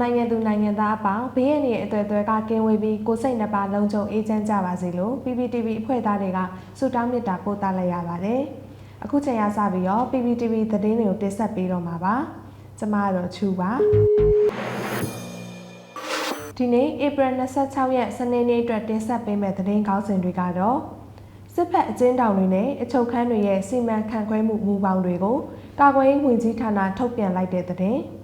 နိုင်ငံသူနိုင်ငံသားအပေါင်းဘေးရန်ရဲ့အသွယ်သွဲကကင်းဝေးပြီးကိုယ်စိတ်နှပါလုံးချုံအေးချမ်းကြပါစေလို့ PPTV အဖွဲ့သားတွေကဆုတောင်းမေတ္တာပို့သလိုက်ရပါတယ်။အခုချိန်ရစပြီးတော့ PPTV သတင်းတွေကိုတင်ဆက်ပေးတော့မှာပါ။ကျွန်မကတော့ချူပါ။ဒီနေ့ April 26ရက်စနေနေ့အတွက်တင်ဆက်ပေးမယ့်သတင်းကောင်းစင်တွေကတော့စစ်ဖက်အကျဉ်းတောင်တွေနဲ့အချုပ်ခန်းတွေရဲ့စီမံခန့်ခွဲမှုမူပေါင်းတွေကိုကာကွယ်ရေးဝန်ကြီးဌာနထုတ်ပြန်လိုက်တဲ့သတင်း။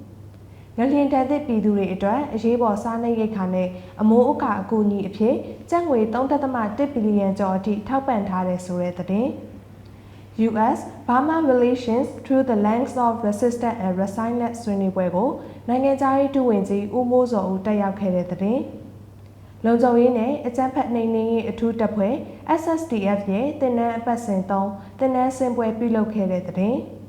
ငလျင်တန်သစ်ပြည်သူတွေအတွက်အရေးပေါ်စားနပ်ရိက္ခာနဲ့အမိုးအကာအကူအညီအဖြစ်ကျပ်ငွေ3.1ဘီလီယံကျော်အထိထောက်ပံ့ထားတဲ့ဆိုတဲ့သတင်း US Burma Relations Through the Lens of Resistance and Resilience ဆွေးနွေးပွဲကိုနိုင်ငံခြားရေးဒုဝန်ကြီးဦးမိုးစောဦးတက်ရောက်ခဲ့တဲ့သတင်းလုံခြုံရေးနဲ့အကြမ်းဖက်နှိမ်နင်းရေးအထူးတပ်ဖွဲ့ SSDF ရဲ့တင်နန်းအပတ်စဉ်3တင်နန်းစင်ပွဲပြုလုပ်ခဲ့တဲ့သတင်း။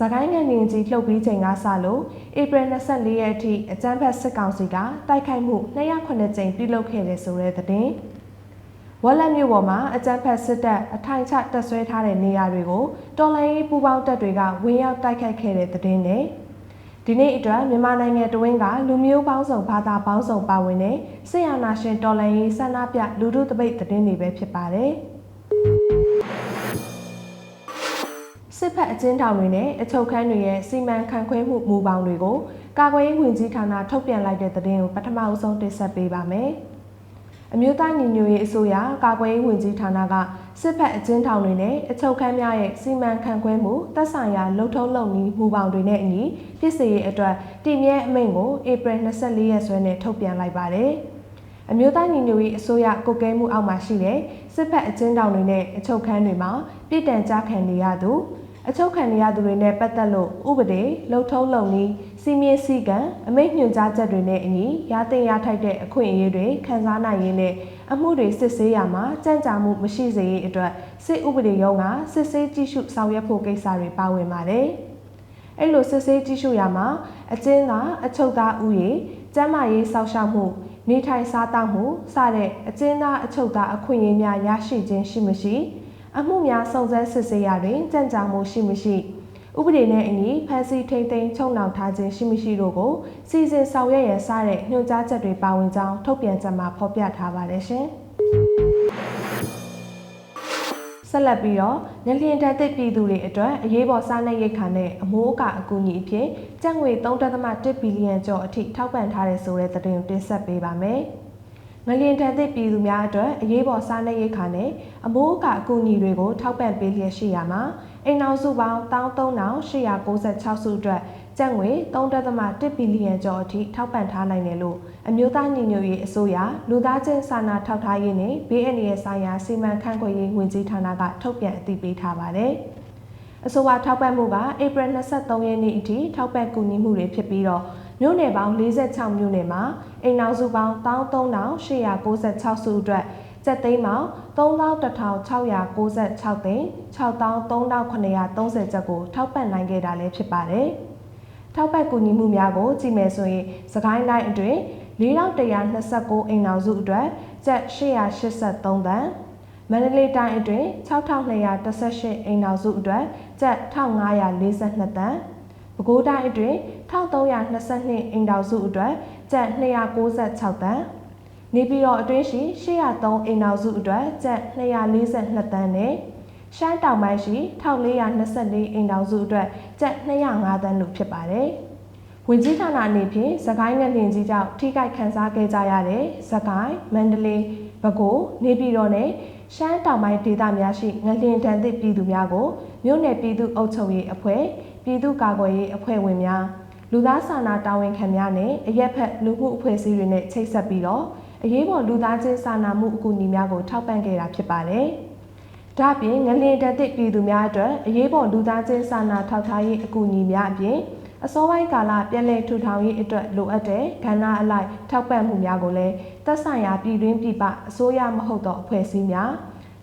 ဇကိုင်းနိုင်ငံကြီးလှုပ်ပြီးချိန်ကစလို့ဧပြီ24ရက်အထိအကြမ်းဖက်စစ်ကောင်စီကတိုက်ခိုက်မှု209ကြိမ်ပြုလုပ်ခဲ့တဲ့ဆိုတဲ့သတင်း။ဝက်လက်မြို့ပေါ်မှာအကြမ်းဖက်စစ်တပ်အထိုင်ချတပ်ဆွဲထားတဲ့နေရာတွေကိုတော်လှန်ရေးပူးပေါင်းတပ်တွေကဝင်ရောက်တိုက်ခိုက်ခဲ့တဲ့သတင်းနဲ့ဒီနေ့အတွက်မြန်မာနိုင်ငံတဝင်းကလူမျိုးပေါင်းစုံဘာသာပေါင်းစုံပါဝင်တဲ့ဆရာနာရှင်တော်လှန်ရေးဆန္ဒပြလူထုတပိတ်သတင်းတွေပဲဖြစ်ပါတယ်။ စစ်ဖက်အကျဉ်းထောင်တွေနဲ့အချုပ်ခန်းတွေရဲ့စီမံခန့်ခွဲမှုမူပေါင်းတွေကိုကာကွယ်ရေးဝန်ကြီးဌာနထုတ်ပြန်လိုက်တဲ့သတင်းကိုပထမအဆုံးတင်ဆက်ပေးပါမယ်။အမျိုးသားညီညွတ်ရေးအစိုးရကာကွယ်ရေးဝန်ကြီးဌာနကစစ်ဖက်အကျဉ်းထောင်တွေနဲ့အချုပ်ခန်းများရဲ့စီမံခန့်ခွဲမှုသက်ဆိုင်ရာလှုပ်ထုံးလုပ်နည်းမူပေါင်းတွေနဲ့အညီဖြစ်စေရေးအတွက်တည်မြဲအမိန့်ကိုဧပြီ24ရက်စွဲနဲ့ထုတ်ပြန်လိုက်ပါတယ်။အမျိုးသားညီညွတ်ရေးအစိုးရကုတ်ကဲမှုအောက်မှာရှိတဲ့စစ်ဖက်အကျဉ်းထောင်တွေနဲ့အချုပ်ခန်းတွေမှာပြည်တံကြားခံနေရသူ အချုပ်ခံရသူတွေနဲ့ပတ်သက်လို့ဥပဒေလှုပ်ထုံးလုံနည်းစီမင်းစည်းကမ်းအမိန့်ညွှန်ကြားချက်တွေနဲ့အညီရတင်ရထိုက်တဲ့အခွင့်အရေးတွေခံစားနိုင်ရင်းနဲ့အမှုတွေစစ်ဆေးရမှာကြံ့ကြာမှုမရှိစေရေးအတွက်စစ်ဥပဒေရုံးကစစ်ဆေးကြည့်ရှုဆောင်ရွက်ဖို့ကိစ္စတွေပါဝင်ပါတယ်။အဲ့လိုစစ်ဆေးကြည့်ရှုရမှာအကျဉ်းသားအချုပ်သားဥယေကျန်းမာရေးစောင့်ရှောက်မှုနေထိုင်စားသောက်မှုစတဲ့အကျဉ်းသားအချုပ်သားအခွင့်အရေးများရရှိခြင်းရှိမရှိ အမှုများစုံစမ်းစစ်ဆေးရာတွင်ကြံ့ကြာမှုရှိမရှိဥပဒေနဲ့အညီဖန်ဆီးထိန်းသိမ်းချုပ်နှောင်ထားခြင်းရှိမရှိတို့ကိုစီစဉ်ဆောင်ရွက်ရန်စတဲ့ညွှန်ကြားချက်တွေပါဝင်ကြောင်းထုတ်ပြန်ချက်မှာဖော်ပြထားပါတယ်ရှင်။ဆက်လက်ပြီးတော့ငလျင်တက်တဲ့ပြည်သူတွေအတွက်အရေးပေါ်စားနပ်ရိက္ခာနဲ့အမိုးအကာအကူအညီအဖြစ်ကျပ်ငွေ3.1ဘီလီယံကျော်အထိထောက်ပံ့ထားတဲ့ဆိုတဲ့သတင်းကိုတင်ဆက်ပေးပါမယ်။ ငလျင်ထန်သည့်ပြည်သူများအတွက်အရေးပေါ်စားနပ်ရိက္ခာနဲ့အမိုးအကာအကူအညီတွေကိုထောက်ပံ့ပေးလျက်ရှိရာမှာအိမ်နောက်စုပေါင်း13896စုအတွက်ကျပ်ငွေ3.1ဘီလီယံကျော်အထိထောက်ပံ့ထားနိုင်တယ်လို့အမျိုးသားညီညွတ်ရေးအစိုးရလူသားချင်းစာနာထောက်ထားရေးနဲ့ဘေးအန္တရာယ်ဆိုင်ရာစီမံခန့်ခွဲရေးဝန်ကြီးဌာနကထုတ်ပြန်အသိပေးထားပါတယ်။အဆိုပါထောက်ပံ့မှုကဧပြီ23ရက်နေ့အထိထောက်ပံ့ကူညီမှုတွေဖြစ်ပြီးတော့မြို့နယ်ပေါင်း46မြို့နယ်မှာ အိမ်နောက်စုပေါင်း13896စုအတွက်စက်သိန်းပေါင်း31,696သိန်း63,930ကျပ်ကိုထောက်ပံ့နိုင်ခဲ့တာလည်းဖြစ်ပါတယ်။ထောက်ပံ့ကူညီမှုများကိုကြည့်မယ်ဆိုရင်စကိုင်းတိုင်းအတွင်း4129အိမ်နောက်စုအတွက်ကျပ်883သန်းမန္တလေးတိုင်းအတွင်း6218အိမ်နောက်စုအတွက်ကျပ်1542သန်း ပဲခူးတိုင်းအတွင်း1322အိမ်တော်စုအတွက်ကျပ်296တန်းနေပြည်တော်အတွင်းရှိ803အိမ်တော်စုအတွက်ကျပ်242တန်းနဲ့ရှမ်းတောင်ပိုင်းရှိ1424အိမ်တော်စုအတွက်ကျပ်205တန်းလို့ဖြစ်ပါတယ်။ဝင်ကြီးဌာနအနေဖြင့်သခိုင်းနဲ့လင်ကြီးကြောင့်ထိခိုက်ခံစားခဲ့ကြရတဲ့သခိုင်းမန္တလေးပဲခူးနေပြည်တော်နဲ့ရှမ်းတောင်ပိုင်းဒေသများရှိငလျင်တန်သစ်ပြည်သူများကိုမြို့နယ်ပြည်သူ့အုပ်ချုပ်ရေးအဖွဲ့ ပြည်သူ့ကာကွယ်ရေးအဖွဲ့ဝင်များလူသားစာနာတာဝန်ခံများနဲ့အရက်ဖက်လူမှုအဖွဲ့အစည်းတွေနဲ့ချိတ်ဆက်ပြီးတော့အရေးပေါ်လူသားချင်းစာနာမှုအကူအညီများကိုထောက်ပံ့ခဲ့တာဖြစ်ပါတယ်။ဒါ့အပြင်ငလျင်တက်သည့်ပြည်သူများအတွက်အရေးပေါ်လူသားချင်းစာနာထောက်ထားရေးအကူအညီများအပြင်အစောပိုင်းကာလပြည်လဲထူထောင်ရေးအတွက်လိုအပ်တဲ့ကဏ္ဍအလိုက်ထောက်ပံ့မှုများကိုလည်းသက်ဆိုင်ရာပြည်တွင်းပြည်ပအစိုးရမဟုတ်သောအဖွဲ့အစည်းများ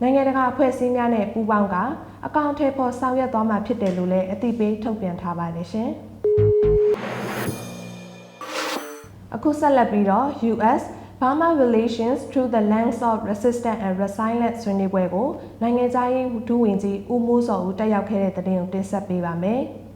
နိုင်ငံတကာအဖွဲ့အစည်းများနဲ့ပူးပေါင်းက အကောင့်ထဲပေါ်ဆောင်ရွက်သွားမှာဖြစ်တယ်လို့လည်းအသိပေးထုတ်ပြန်ထားပါတယ်ရှင်။အခုဆက်လက်ပြီးတော့ US Burma Relations Through the Lens of Resistance and Resilience ဆွေးနွေးပွဲကိုနိုင်ငံခြားရေးဒုဝန်ကြီးဦးမိုးစောဦးတက်ရောက်ခဲ့တဲ့တဲ့တင်ကိုတင်ဆက်ပေးပါမယ်။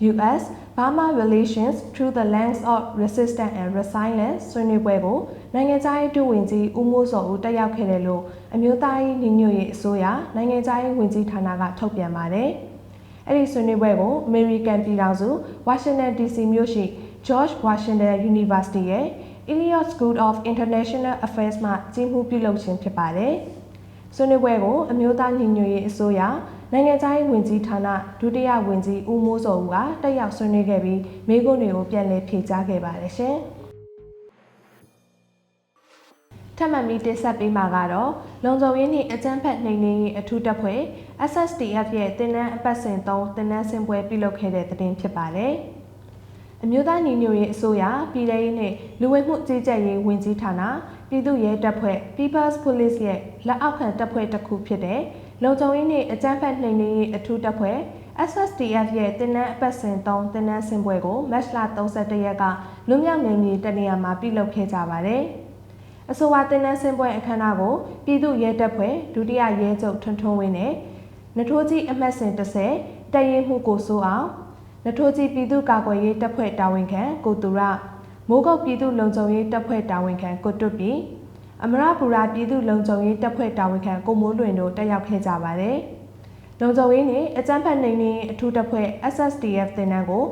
US Burma Relations Through the Lens of Resistance and Resilience ဆွေးနွေးပွဲကိုနိုင်ငံခြားရေးဒုဝန်ကြီးဦးမိုးစောဦးတက်ရောက်ခဲ့တယ်လို့အမျိုးသားရေးညီညွတ်ရေးအစိုးရနိုင်ငံခြားရေးဝန်ကြီးဌာနကထုတ်ပြန်ပါတယ်။အဲ့ဒီဆွေးနွေးပွဲကို American ပြည်ထောင်စု Washington DC မြို့ရှိ George Washington University ရဲ့ Elliott School of International Affairs မှကြီးမှုပြုလုပ်ခြင်းဖြစ်ပါတယ်။ဆွေးနွေးပွဲကိုအမျိုးသားညီညွတ်ရေးအစိုးရ နိုင်ငံခြားရေးဝန်ကြီးဌာနဒုတိယဝန်ကြီးဦးမိုးစောဦးကတက်ရောက်ဆွေးနွေးခဲ့ပြီးမိကုန်းတွေကိုပြန်လည်ဖြေကြားခဲ့ပါတယ်ရှင်။ထပ်မံပြီးတင်ဆက်ပေးမှာကတော့လုံခြုံရေးနှင့်အကြမ်းဖက်နှိမ်နင်းရေးအထူးတပ်ဖွဲ့ SSTF ရဲ့တင်နန်းအပတ်စဉ်3တင်နန်းစင်ပွဲပြုလုပ်ခဲ့တဲ့တဲ့တင်ဖြစ်ပါတယ်။အမျိုးသားညီညွတ်ရေးအစိုးရပြည်ထောင်ရေးနှင့်လူဝင်မှုကြီးကြပ်ရေးဝန်ကြီးဌာနပြည်သူ့ရဲတပ်ဖွဲ့ People's Police ရဲ့လက်အောက်ခံတပ်ဖွဲ့တစ်ခုဖြစ်တဲ့ လုံခြုံရေးနှင့်အကြမ်းဖက်နှိမ်နင်းရေးအထူးတပ်ဖွဲ့ SSTF ရဲ့တင်နန်းအပတ်စဉ်3တင်နန်းစင်ပွဲကိုမတ်လ31ရက်ကလွမြောက်နေမြေတနေရာမှာပြုလုပ်ခဲ့ကြပါတယ်။အဆိုပါတင်နန်းစင်ပွဲအခမ်းအနားကိုပြည်သူ့ရဲတပ်ဖွဲ့ဒုတိယရဲချုပ်ထွန်းထွန်းဝင်းနဲ့နထိုးကြီးအမှတ်စဉ်30တရင်မှုကိုစိုးအောင်နထိုးကြီးပြည်သူ့ကာကွယ်ရေးတပ်ဖွဲ့တာဝန်ခံကိုတူရမိုးကုတ်ပြည်သူ့လုံခြုံရေးတပ်ဖွဲ့တာဝန်ခံကိုတွတ်ပြည် အမရပူရာပြည်သူ့လုံခြုံရေးတပ်ဖွဲ့တာဝန်ခံကိုမိုးလွင်တို့တက်ရောက်ခဲ့ကြပါတယ်။လုံခြုံရေးနှင့်အကြမ်းဖက်နှိမ်နင်းအထူးတပ်ဖွဲ့ SSDF တင်နန်းကို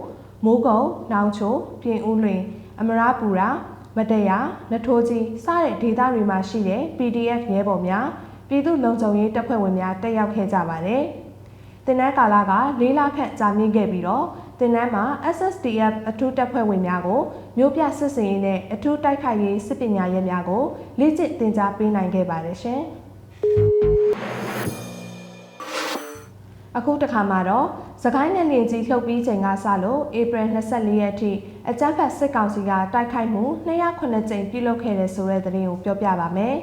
မိုးကုတ်၊နောင်ချို၊ပြင်ဦးလွင်အမရပူရာမတရားနထိုးကြီးစတဲ့ဒေသတွေမှာရှိတဲ့ PDF ရဲဘော်များပြည်သူ့လုံခြုံရေးတပ်ဖွဲ့ဝင်များတက်ရောက်ခဲ့ကြပါတယ်။တင်နန်းကာလက၄လခန့်ကြာမြင့်ခဲ့ပြီးတော့ တင်နန်းမှာ SSDF အထူးတပ်ဖွဲ့ဝင်များကိုမြို့ပြစစ်စင်ရေးနဲ့အထူးတိုက်ခိုက်ရေးစစ်ပညာရေးများကိုလေ့ကျင့်သင်ကြားပေးနိုင်ခဲ့ပါတယ်ရှင်။အခုတစ်ခါမှာတော့စကိုင်းနယ်လင်ကြီးလှုပ်ပြီးချိန်ကစလို့ဧပြီ24ရက်ထိအကြမ်းဖက်စစ်ကောင်စီကတိုက်ခိုက်မှု209ကြိမ်ပြုလုပ်ခဲ့တဲ့ဆိုတဲ့သတင်းကိုပြောပြပါမယ်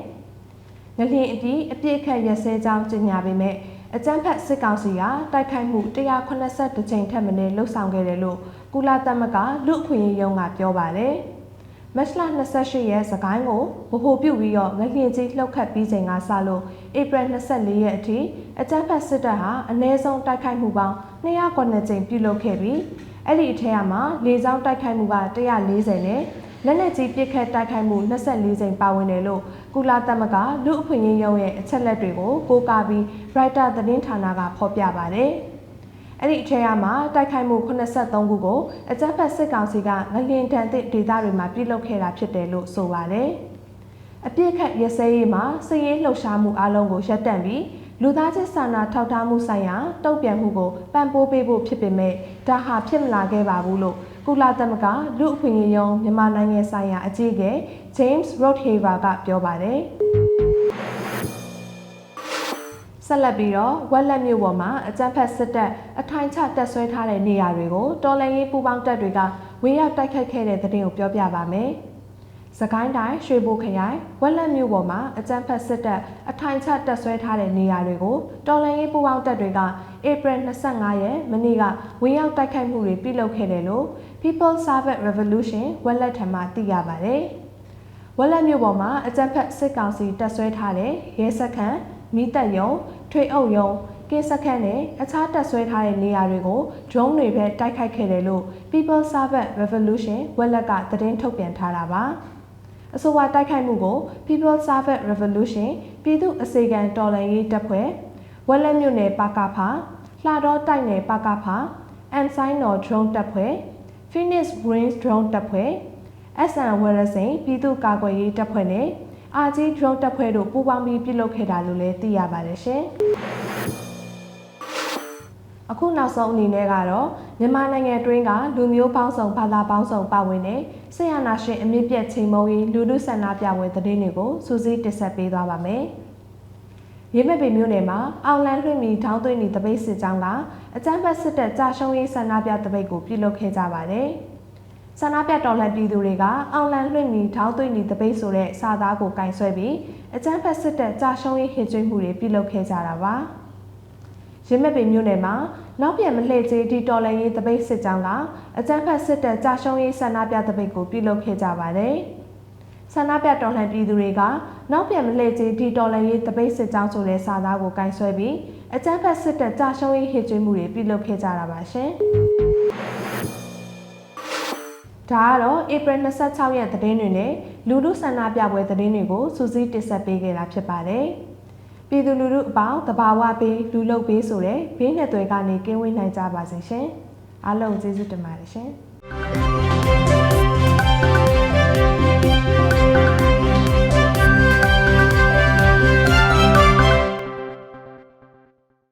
။ငလျင်အပြီးအပြည့်ခတ်ရစဲကြောင်းကြေညာပေမဲ့ အကြမ်းဖက်စစ်ကောင်စီကတိုက်ခိုက်မှု182ကြိမ်ထက်မနည်းလှုပ်ဆောင်ခဲ့တယ်လို့ကုလသမဂ္ဂလူ့အခွင့်အရေးရုံးကပြောပါတယ်။မတ်လ28ရက်စကိုင်းကိုဗဟိုပြုပြီးတော့ငလျင်ကြီးလှုပ်ခတ်ပြီးချိန်ကစလို့ဧပြီ24ရက်အထိအကြမ်းဖက်စစ်တပ်ဟာအ ਨੇ ဆုံးတိုက်ခိုက်မှုပေါင်း209ကြိမ်ပြုလုပ်ခဲ့ပြီးအဲ့ဒီအထက်မှာလေကြောင်းတိုက်ခိုက်မှုက140နဲ့လက်နက်ကြီးပစ်ခတ်တိုက်ခိုက်မှု24ကြိမ်ပါဝင်တယ်လို့ ကုလသမဂ္ဂလူ့အခွင့်အရေးရုံးရဲ့အချက်လက်တွေကိုကိုးကားပြီး Writer သတင်းဌာနကဖော်ပြပါတယ်။အဲ့ဒီအထက်မှာတိုက်ခိုက်မှု83ခုကိုအကြမ်းဖက်စစ်ကောင်စီကငလျင်တန်တဲ့ဒေသတွေမှာပြုလုပ်ခဲ့တာဖြစ်တယ်လို့ဆိုပါတယ်။အပြစ်ခတ်ရစဲရေးမှာစည်ရေးလှုပ်ရှားမှုအလုံးကိုရပ်တန့်ပြီးလူသားချင်းစာနာထောက်ထားမှုဆိုင်ရာတုံ့ပြန်မှုကိုပံ့ပိုးပေးဖို့ဖြစ်ပေမဲ့ဒါဟာဖြစ်မလာခဲ့ပါဘူးလို့ ကုလသမဂ္ဂလူ့အခွင့်အရေးရုံးမြန်မာနိုင်ငံဆိုင်ရာအကြီးအကဲ James Rothhaver ကပြောပါတယ်ဆက်လက်ပြီးတော့ဝက်လက်မြို့ပေါ်မှာအကြမ်းဖက်စစ်တပ်အထိုင်ချတက်ဆွဲထားတဲ့နေရာတွေကိုတော်လှန်ရေးပူးပေါင်းတပ်တွေကဝေရောက်တိုက်ခိုက်ခဲ့တဲ့တဲ့တင်ကိုပြောပြပါမယ်။စကိုင်းတိုင်းရွှေဘိုခရိုင်ဝက်လက်မြို့ပေါ်မှာအကြမ်းဖက်စစ်တပ်အထိုင်ချတပ်ဆွဲထားတဲ့နေရာတွေကိုတော်လှန်ရေးပူးပေါင်းတပ်တွေကဧပြီ25ရက်မနေ့ကဝင်ရောက်တိုက်ခိုက်မှုတွေပြုလုပ်ခဲ့တယ်လို့ People Service Revolution ဝက်လက်ထံမှသိရပါတယ်။ဝက်လက်မြို့ပေါ်မှာအကြမ်းဖက်စစ်ကောင်စီတပ်ဆွဲထားတဲ့ရဲစခန်းမိသက်ယုံထွေအုပ်ယုံကင်းစခန်းနဲ့အခြားတပ်ဆွဲထားတဲ့နေရာတွေကို drone တွေပဲတိုက်ခိုက်ခဲ့တယ်လို့ People Service Revolution ဝက်လက်ကသတင်းထုတ်ပြန်ထားတာပါ။အဆိုပါတိုက်ခိုက်မှုကို People Service Revolution ပြည်သူအစေခံတော်လှန်ရေးတပ်ဖွဲ့ဝက်လက်မြို့နယ်ပါကာဖာလှတော်တိုက်နယ်ပါကာဖာအန်ဆိုင်နော် drone တပ်ဖွဲ့ Phoenix Brains drone တပ်ဖွဲ့ SN ဝရစိန်ပြည်သူ့ကာကွယ်ရေးတပ်ဖွဲ့နဲ့အာကြီး drone တပ်ဖွဲ့တို့ပူးပေါင်းပြီးပြုလုပ်ခဲ့တာလို့လည်းသိရပါတယ်ရှင်။အခုနောက်ဆုံးအနေနဲ့ကတော့မြန်မာနိုင်ငံတွင်းကလူမျိုးပေါင်းစုံဘာသာပေါင်းစုံပါဝင်တဲ့ဆရာနာရှင်အမြင့်ပြတ်ချိန်မုံရေးလူလူဆန္ဒပြပွဲသတင်းတွေကိုစူးစီးတင်ဆက်ပေးသွားပါမယ်။ ရေမက်ပေမြို့နယ်မှာအောင်လန်လွှင့်မီထောင်းသွင်းနေတပိတ်စစ်ကြောင်းကအကြမ်းဖက်စစ်တပ်ကြာရှုံးရေးဆန္ဒပြတပိတ်ကိုပြုလုပ်ခဲ့ကြပါတယ်။ဆန္ဒပြတော်လှန်ပြည်သူတွေကအောင်လန်လွှင့်မီထောင်းသွင်းနေတပိတ်ဆိုတဲ့စာသားကိုကင်ဆွဲပြီးအကြမ်းဖက်စစ်တပ်ကြာရှုံးရေးဟစ်ကြွေးမှုတွေပြုလုပ်ခဲ့ကြတာပါ။ရင်းမပင်မြို့နယ်မှာနောက်ပြန်မလှည့်သေးဒီတော်လန်ရေးတပိတ်စစ်ကြောင်းကအကြမ်းဖက်စစ်တပ်ကြာရှုံးရေးဆန္ဒပြတပိတ်ကိုပြုလုပ်ခဲ့ကြပါတယ်။ဆန္ဒပြတော်လှန်ပြည်သူတွေက နောက်ပြန်မလှည့်ချင်းဒီတော်လန်ရေးတပိတ်စစ်ကြောင်းဆိုတဲ့စာသားကိုကင်ဆွဲပြီးအကြမ်းဖက်စစ်တပ်ကြာရှုံးရေးဟစ်ကြွေးမှုတွေပြုလုပ်ခဲ့ကြတာပါရှင်။ဒါကတော့ဧပြီ26ရက်သတင်းတွေနဲ့လူလူဆန္ဒပြပွဲသတင်းတွေကိုစူးစီးတင်ဆက်ပေးခဲ့တာဖြစ်ပါတယ်။ပြည်သူလူထုအပေါင်းတဘာဝပေးလူလုတ်ပေးဆိုတဲ့ဘေးနဲ့တွေကနေကင်းဝေးနိုင်ကြပါစေရှင်။အားလုံးကျေးဇူးတင်ပါတယ်ရှင်။